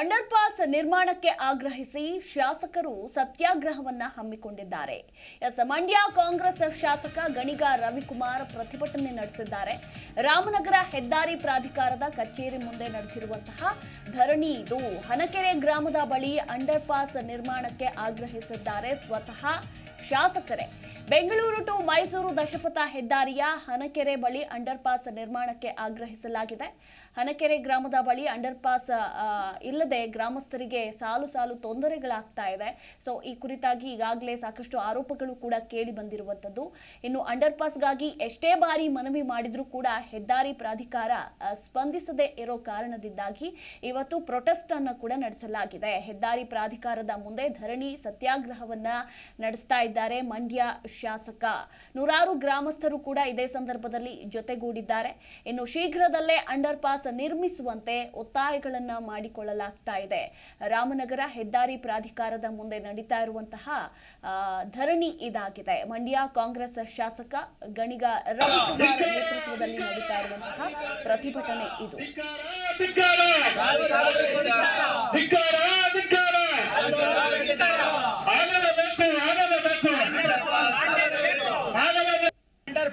Under pass ನಿರ್ಮಾಣಕ್ಕೆ ಆಗ್ರಹಿಸಿ ಶಾಸಕರು ಸತ್ಯಾಗ್ರಹವನ್ನ ಹಮ್ಮಿಕೊಂಡಿದ್ದಾರೆ. ಎಸ್. ಮಂಡ್ಯ ಕಾಂಗ್ರೆಸ್ ಶಾಸಕ ಗಣಿಗ ರವಿಕುಮಾರ್ ಪ್ರತಿಭಟನೆ ನಡೆಸಿದ್ದಾರೆ. ರಾಮನಗರ ಹೆದ್ದಾರಿ ಪ್ರಾಧಿಕಾರದ ಕಚೇರಿ ಮುಂದೆ ನಡೆದಿರುವಂತಹ ಧರಣಿ ಇದು. ಹನಕೆರೆ ಗ್ರಾಮದ ಬಳಿ ಅಂಡರ್ ಪಾಸ್ ನಿರ್ಮಾಣಕ್ಕೆ ಆಗ್ರಹಿಸಿದ್ದಾರೆ ಸ್ವತಃ ಶಾಸಕರೇ. ಬೆಂಗಳೂರು ಟು ಮೈಸೂರು ದಶಪಥ ಹೆದ್ದಾರಿಯ ಹನಕೆರೆ ಬಳಿ ಅಂಡರ್ ಪಾಸ್ ನಿರ್ಮಾಣಕ್ಕೆ ಆಗ್ರಹಿಸಲಾಗಿದೆ. ಹನಕೆರೆ ಗ್ರಾಮದ ಬಳಿ ಅಂಡರ್ ಪಾಸ್ ಇಲ್ಲದೆ ಗ್ರಾಮಸ್ಥರಿಗೆ ಸಾಲು ಸಾಲು ತೊಂದರೆಗಳಾಗ್ತಾ ಇದೆ. ಸೊ, ಈ ಕುರಿತಾಗಿ ಈಗಾಗಲೇ ಸಾಕಷ್ಟು ಆರೋಪಗಳು ಕೂಡ ಕೇಳಿ ಬಂದಿರುವಂಥದ್ದು. ಇನ್ನು ಅಂಡರ್ ಪಾಸ್ಗಾಗಿ ಎಷ್ಟೇ ಬಾರಿ ಮನವಿ ಮಾಡಿದ್ರೂ ಕೂಡ ಹೆದ್ದಾರಿ ಪ್ರಾಧಿಕಾರ ಸ್ಪಂದಿಸದೆ ಸ್ಪಂದಿಸದೇ ಇರೋ ಕಾರಣದಿಂದಾಗಿ ಇವತ್ತು ಪ್ರೊಟೆಸ್ಟ್ ಅನ್ನು ಕೂಡ ನಡೆಸಲಾಗಿದೆ. ಹೆದ್ದಾರಿ ಪ್ರಾಧಿಕಾರದ ಮುಂದೆ ಧರಣಿ ಸತ್ಯಾಗ್ರಹವನ್ನ ನಡೆಸ್ತಾ ಇದ್ದಾರೆ. ಮಂಡ್ಯ ಶಾಸಕ. ನೂರಾರು ಗ್ರಾಮಸ್ಥರು ಕೂಡ ಇದೇ ಸಂದರ್ಭದಲ್ಲಿ ಜೊತೆಗೂಡಿದ್ದಾರೆ. ಇನ್ನು ಶೀಘ್ರದಲ್ಲೇ ಅಂಡರ್ ಪಾಸ್ ನಿರ್ಮಿಸುವಂತೆ ಒತ್ತಾಯಗಳನ್ನು ಮಾಡಿಕೊಳ್ಳಲಾಗ್ತಾ ಇದೆ. ರಾಮನಗರ ಹೆದ್ದಾರಿ ಪ್ರಾಧಿಕಾರದ ಮುಂದೆ ನಡೀತಾ ಇರುವಂತಹ ಧರಣಿ ಇದಾಗಿದೆ. ಮಂಡ್ಯ ಕಾಂಗ್ರೆಸ್ ಶಾಸಕ ಗಣಿಗ ರವಿಕುಮಾರ್ ನೇತೃತ್ವದಲ್ಲಿ ನಡೀತಾ ಇರುವಂತಹ ಪ್ರತಿಭಟನೆ ಇದು ಧಿಕ್ಕಾರ ಧಿಕ್ಕಾರ ಧಿಕ್ಕಾರ ಆಗಲೇಬೇಕು ಆಗಲೇಬೇಕು ಆಗಲೇಬೇಕು ಅಂಡರ್